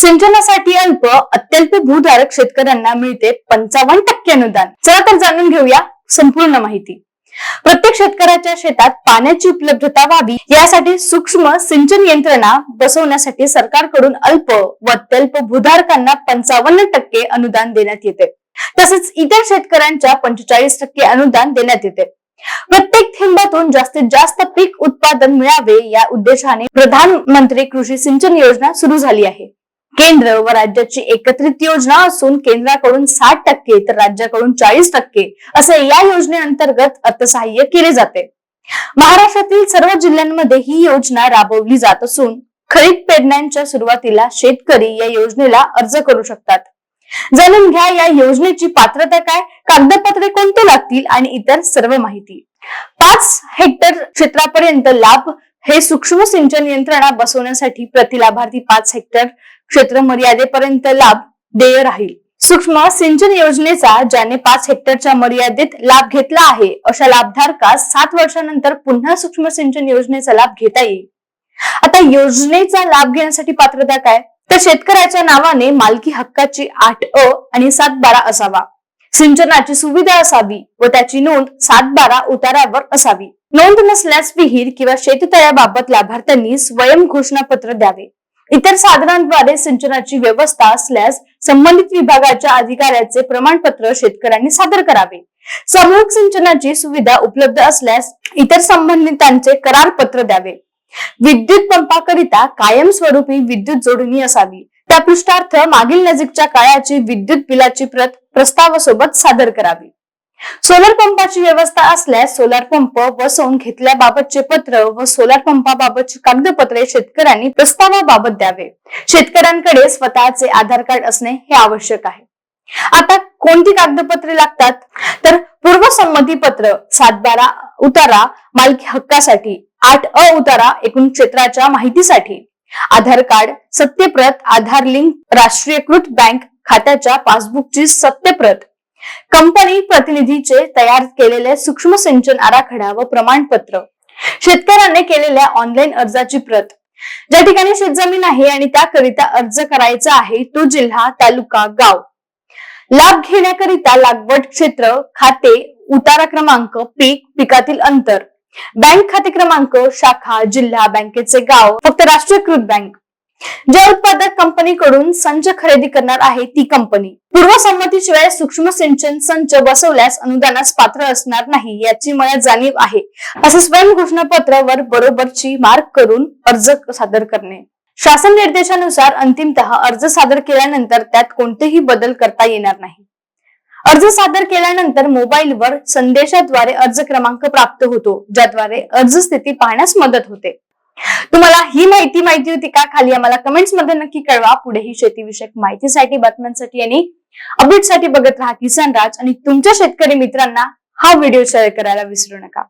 सिंचनासाठी अल्प अत्यल्प भूधारक शेतकऱ्यांना मिळते पंचावन्न टक्के अनुदान. चला तर जाणून घेऊया संपूर्ण माहिती. प्रत्येक शेतकऱ्याच्या शेतात पाण्याची उपलब्धता व्हावी यासाठी सूक्ष्म सिंचन यंत्रणा बसवण्यासाठी सरकारकडून अल्प व अत्यल्प भूधारकांना पंचावन्न टक्के अनुदान देण्यात येते. तसेच इतर शेतकऱ्यांच्या पंचेचाळीस टक्के अनुदान देण्यात येते. प्रत्येक थेंबातून जास्तीत जास्त पीक उत्पादन मिळावे या उद्देशाने प्रधानमंत्री कृषी सिंचन योजना सुरू झाली आहे. केंद्र व राज्याची एकत्रित योजना असून केंद्राकडून साठ टक्के तर राज्याकडून चाळीस टक्के असे या योजनेअंतर्गत अर्थसहाय्य केले जाते. महाराष्ट्रातील सर्व जिल्ह्यांमध्ये ही योजना राबवली जात असून खरीप पेरण्यांच्या सुरुवातीला शेतकरी या योजनेला अर्ज करू शकतात. जाणून घ्या या योजनेची पात्रता काय कागदपत्रे कोणते लागतील आणि इतर सर्व माहिती. पाच हेक्टर क्षेत्रापर्यंत लाभ हे सूक्ष्म सिंचन यंत्रणा बसवण्यासाठी प्रति लाभार्थी पाच हेक्टर क्षेत्र मर्यादेपर्यंत लाभ देय राहील. सूक्ष्म सिंचन योजनेचा ज्याने पाच हेक्टरच्या मर्यादेत लाभ घेतला आहे अशा लाभधारकास सात वर्षानंतर पुन्हा सूक्ष्म सिंचन योजनेचा लाभ घेता येईल. आता योजनेचा लाभ घेण्यासाठी पात्रता काय? तर शेतकऱ्याच्या नावाने मालकी हक्काची आठ अ आणि सात बारा असावा. सिंचनाची सुविधा असावी व त्याची नोंद सात बारा उतारावर असावी. नोंद नसल्यास विहीर किंवा शेततळ्याबाबत लाभार्थ्यांनी स्वयं घोषणापत्र द्यावे. इतर साधनांद्वारे सिंचनाची व्यवस्था असल्यास संबंधित विभागाच्या अधिकाऱ्याचे प्रमाणपत्र शेतकऱ्यांनी सादर करावे. समूह सिंचनाची सुविधा उपलब्ध असल्यास इतर संबंधितांचे करारपत्र द्यावे. विद्युत पंपाकरिता कायमस्वरूपी विद्युत जोडणी असावी. त्या पृष्ठार्थ मागील नजीकच्या काळाची विद्युत बिलाची प्रत प्रस्तावासोबत सादर करावी. सोलर पंपाची व्यवस्था असल्यास सोलार पंप बसवून घेतल्याबाबतचे पत्र व सोलार पंपाबाबतची कागदपत्रे शेतकऱ्यांनी प्रस्तावाबाबत द्यावे. शेतकऱ्यांकडे स्वतःचे आधार कार्ड असणे हे आवश्यक आहे. आता कोणती कागदपत्रे लागतात? तर पूर्वसंमती पत्र सात बारा उतारा मालकी हक्कासाठी आठ अ उतारा एकूण क्षेत्राच्या माहितीसाठी आधार कार्ड सत्यप्रत आधार लिंक राष्ट्रीयकृत बँक खात्याच्या पासबुकची सत्यप्रत. कंपनी प्रतिनिधीचे तयार केलेले सूक्ष्म सिंचन आराखडा व प्रमाणपत्र. शेतकऱ्याने केलेल्या ऑनलाईन अर्जाची प्रत. ज्या ठिकाणी शेतजमीन आहे आणि त्याकरिता अर्ज करायचा आहे तो जिल्हा तालुका गाव. लाभ घेण्याकरिता लागवड क्षेत्र खाते उतारा क्रमांक पीक पिकातील अंतर. बँक खाते क्रमांक शाखा जिल्हा बँकेचे गाव फक्त राष्ट्रीयकृत बँक. ज्या उत्पादक कंपनीकडून संच खरेदी करणार आहे ती कंपनी. पूर्वसंमतीशिवाय सूक्ष्म सिंचन संच बसवल्यास अनुदानास पात्र असणार नाही याची मला जाणीव आहे असे स्वयं घोषणापत्रावर बरोबरची मार्क करून अर्ज सादर करणे. शासन निर्देशानुसार अंतिमतः अर्ज सादर केल्यानंतर त्यात कोणतेही बदल करता येणार नाही. अर्ज सादर केल्यानंतर मोबाईलवर संदेशाद्वारे अर्ज क्रमांक प्राप्त होतो ज्याद्वारे अर्ज स्थिती पाहण्यास मदत होते. तुम्हाला ही माहिती माहिती होती का? खाली आम्हाला कमेंट्समध्ये नक्की कळवा. पुढेही शेतीविषयक माहितीसाठी बातम्यांसाठी आणि अपडेटसाठी बघत राहा किसान राज. आणि तुमच्या शेतकरी मित्रांना हा व्हिडिओ शेअर करायला विसरू नका.